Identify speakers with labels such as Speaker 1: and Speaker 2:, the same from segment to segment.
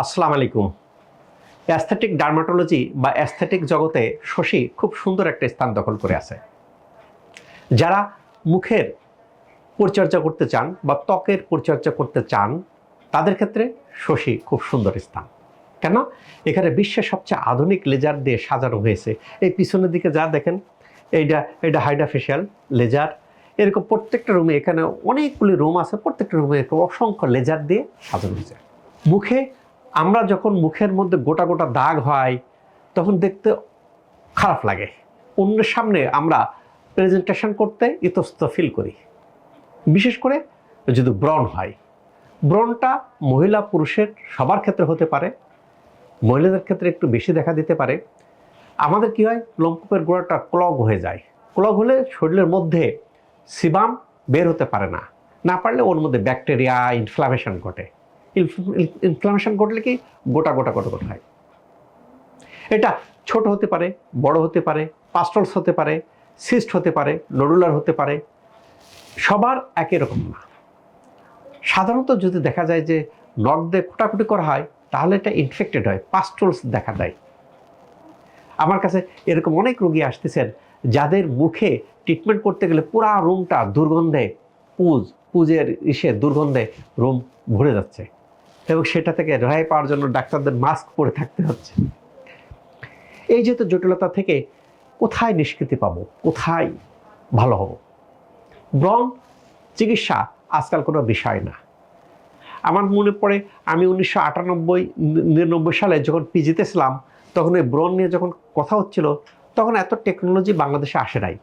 Speaker 1: আসসালামু আলাইকুম। Aesthetic dermatology বা অ্যাস্থেটিক জগতে শশী খুব সুন্দর একটা স্থান দখল করে আছে। যারা মুখের পরিচর্যা করতে চান বা ত্বকের পরিচর্যা করতে চান, তাদের ক্ষেত্রে শশী খুব সুন্দর স্থান। কেন? এখানে বিশ্বের সবচেয়ে আধুনিক লেজার দিয়ে সাজানো হয়েছে। এই পিছনের দিকে যা দেখেন, এইটা এটা হাইড্রাফেশিয়াল লেজার। এরকম প্রত্যেকটা রুমে এখানে অনেকগুলি রুম আছে, প্রত্যেকটা রুমে এরকম অসংখ্য লেজার দিয়ে সাজানো হয়েছে। মুখে আমরা যখন মুখের মধ্যে গোটা গোটা দাগ হয়, তখন দেখতে খারাপ লাগে। অন্যের সামনে আমরা প্রেজেন্টেশন করতে ইতস্ত ফিল করি। বিশেষ করে যদি ব্রণ হয়। ব্রণটা মহিলা পুরুষের সবার ক্ষেত্রে হতে পারে, মহিলাদের ক্ষেত্রে একটু বেশি দেখা দিতে পারে। আমাদের কি হয়? লোমকূপের গোড়াটা ক্লগ হয়ে যায়। ক্লগ হলে শরীরের মধ্যে সিবাম বের হতে পারে না। না পারলে ওর মধ্যে ব্যাকটেরিয়া ইনফ্লামেশন ঘটে। ইনফ্লামেশন ঘটলে কি গোটা গোটা গোটা গোটা হয়। এটা ছোট হতে পারে, বড় হতে পারে পাস্টলস হতে পারে সিস্ট হতে পারে নডুলার হতে পারে, সবার একই রকম না। সাধারণত যদি দেখা যায় যে নখ দিয়ে করা হয়, তাহলে এটা ইনফেক্টেড হয় পাস্টলস দেখা দেয়। আমার কাছে এরকম অনেক রোগী আসতেছেন, যাদের মুখে ট্রিটমেন্ট করতে গেলে পুরা রুমটা দুর্গন্ধে, পুজ, পুজের ইসে দুর্গন্ধে রুম ভরে যাচ্ছে। এবং সেটা থেকে রেহাই পাওয়ার জন্য ডাক্তারদের মাস্ক পরে থাকতে হচ্ছে। এই যেহেতু জটিলতা থেকে কোথায় নিষ্কৃতি পাবো? কোথায় ভালো হব? ব্রণ, চিকিৎসা আজকাল কোনো বিষয় না। আমার মনে পড়ে আমি উনিশশো আটানব্বই, নিরানব্বই সালে যখন পিজিতে ছিলাম, তখন ওই ব্রণ নিয়ে যখন কথা হচ্ছিল, তখন এত টেকনোলজি বাংলাদেশে আসে নাই।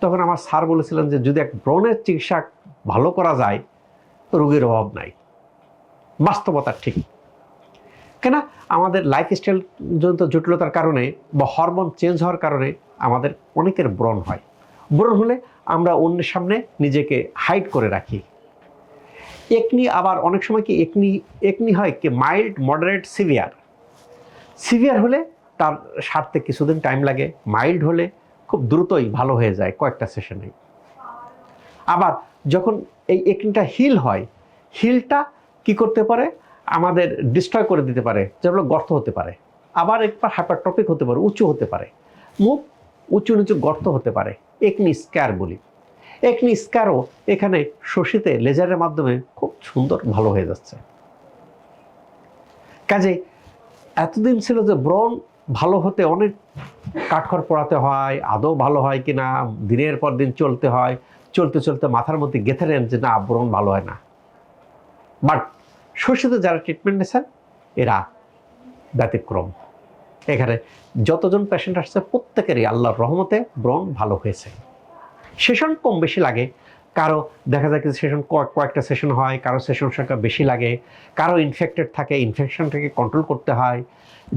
Speaker 1: তখন আমার স্যার বলেছিলেন যে, যদি এক ব্রণের চিকিৎসা ভালো করা যায়, রোগীর অভাব নাই। বাস্তবতা ঠিক। কেন আমাদের লাইফস্টাইল জনিত জটিলতার কারণে বা হরমোন চেঞ্জ হওয়ার কারণে আমাদের অনেকের ব্রণ হয়। ব্রণ হলে আমরা অন্যের সামনে নিজেকে হাইড করে রাখি। একনি আবার অনেক সময় কি একনি একনি হয় কি মাইল্ড মডারেট সিভিয়ার সিভিয়ার হলে তার সারতে কিছুদিন টাইম লাগে মাইল্ড হলে খুব দ্রুতই ভালো হয়ে যায় কয়েকটা সেশনে আবার যখন এই একনিটা হিল হয় হিলটা কি করতে পারে? আমাদের ডিস্ট্রয় করে দিতে পারে যেগুলো গর্ত হতে পারে। আবার একবার হাইপারটপিক হতে পারে, উঁচু হতে পারে। মুখ উঁচু নিচু গর্ত হতে পারে একনি স্ক্যার বলি। একনি স্ক্যারও এখানে শশীতে লেজারের মাধ্যমে খুব সুন্দর ভালো হয়ে যাচ্ছে। কাজে এতদিন ছিল যে ব্রণ ভালো হতে অনেক কাঠখড় পড়াতে হয়, আদৌ ভালো হয় কি না দিনের পর দিন চলতে হয়, চলতে চলতে মাথার মধ্যে গেঁথে নেন যে না, ব্রণ ভালো হয় না। বাট শশীতে যারা ট্রিটমেন্ট নিয়েছেন, এরা ব্যতিক্রম। এখানে যতজন পেশেন্ট আসছে, প্রত্যেকেরই আল্লাহর রহমতে ব্রণ ভালো হয়েছে। সেশন কম বেশি লাগে। কারও দেখা যায় কিছু সেশন কয়েকটা সেশন হয়, কারও সেশন সংখ্যা বেশি লাগে, কারও ইনফেক্টেড থাকে ইনফেকশনটাকে কন্ট্রোল করতে হয়।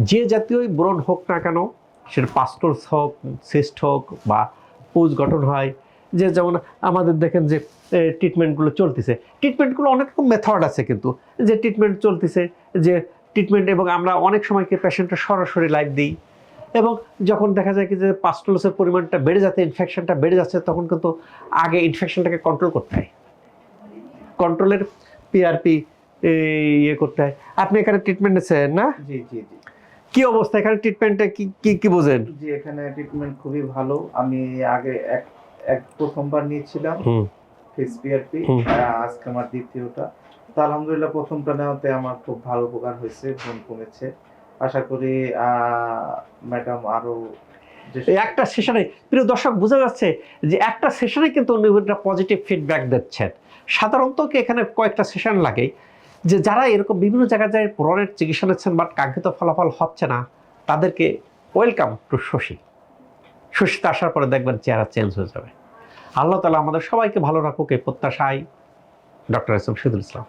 Speaker 1: যে জাতীয়ই ব্রণ হোক না কেন, সেটা পাস্টলস হোক সিস্ট হোক বা পুজ গঠন হয় যে যেমন আমাদের দেখেন যে ট্রিটমেন্টগুলো চলতেছে। ট্রিটমেন্টগুলো অনেক রকম মেথড আছে কিন্তু। যে ট্রিটমেন্ট চলতেছে যে ট্রিটমেন্ট এবং আমরা অনেক সময় কি পেশেন্টের সরাসরি লাইভ দিই এবং যখন দেখা যায় কি যে পাস্টলসের পরিমাণটা বেড়ে যাচ্ছে ইনফেকশনটা বেড়ে যাচ্ছে তখন কিন্তু আগে ইনফেকশনটাকে কন্ট্রোল করতে হয়। কন্ট্রোলের পিআরপি ইয়ে করতে হয়। আপনি এখানে ট্রিটমেন্ট নিচ্ছেন না?
Speaker 2: জি জি জি।
Speaker 1: কি অবস্থা? এখানে ট্রিটমেন্টে কি কি কি বোঝেন?
Speaker 2: জি এখানে ট্রিটমেন্ট খুবই ভালো। আমি আগে এক এক প্রথমবার নিয়েছিলাম। ফেস পিআরপি আজকে আমার দ্বিতীয়টা। তো আলহামদুলিল্লাহ প্রথমটা নেওয়াতে আমার খুব ভালো উপকার হয়েছে ঘুম কমেছে। আশা করি ম্যাডাম
Speaker 1: আরও একটা সেশনে প্রিয় দর্শক বোঝা যাচ্ছে যে একটা সেশনে কিন্তু একটা পজিটিভ ফিডব্যাক দিচ্ছেন। সাধারণত কি এখানে কয়েকটা সেশন লাগে? যে যারা এরকম বিভিন্ন জায়গায় যায় ব্রণের চিকিৎসা নিচ্ছেন বাট কাঙ্ক্ষিত ফলাফল হচ্ছে না তাদেরকে ওয়েলকাম টু শশী শশীতে আসার পরে দেখবেন চেহারা চেঞ্জ হয়ে যাবে। আল্লাহ তালা আমাদের সবাইকে ভালো রাখুক, এই প্রত্যাশায় ডক্টর এস শহীদুল ইসলাম।